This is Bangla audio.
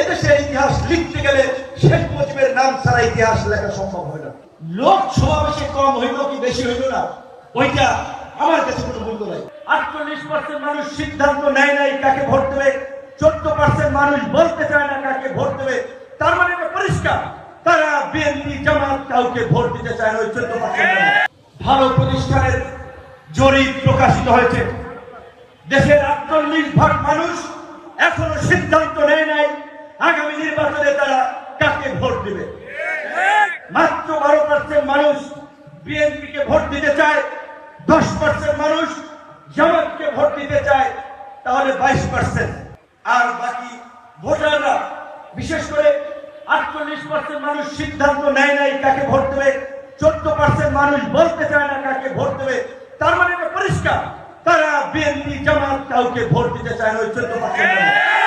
এদেশের ইতিহাস লিখতে গেলে শেখ মুজিবের নাম ছাড়া ইতিহাস লেখা সম্ভব হয় না। লোক সমাবেশে কম হইল কি বেশি হইল না? ওইটা আমার কাছে কোনো মূল্য নাই। আটচল্লিশ পার্সেন্ট মানুষ সিদ্ধান্ত নেয় নাই কাকে ভোট দেবে, চোদ্দ পার্সেন্ট মানুষ বলতে চায় না কাকে ভোট দেবে, তার মানে এটা পরিষ্কার। তারা বিএনপি, জামাত কাউকে ভোট দিতে চায় না, ওই চোদ্দ পার্সেন্ট ভালো প্রতিষ্ঠানের জরিপ প্রকাশিত হয়েছে। দেশের আটচল্লিশ ভাগ মানুষ এখনও সিদ্ধান্ত নেয় নাই আগামী নির্বাচনে তারা কাকে ভোট দিবে। মাত্র বারো পার্সেন্ট মানুষ বিএনপি কে ভোট দিতে চায়, দশ পার্সেন্ট মানুষ জামাতকে ভোট দিতে চায়, তাহলে বাইশ পার্সেন্ট আর বাকি ভোটাররা, বিশেষ করে আটচল্লিশ পার্সেন্ট মানুষ সিদ্ধান্ত নেয় নাই কাকে ভোট দেবে, চোদ্দ পার্সেন্ট মানুষ বলতে চায় না কাকে ভোট দেবে, তার মানে এটা পরিষ্কার। তারা বিএনপি জামাত কাউকে ভোট দিতে চায় না, ওই চোদ্দ পার্সেন্ট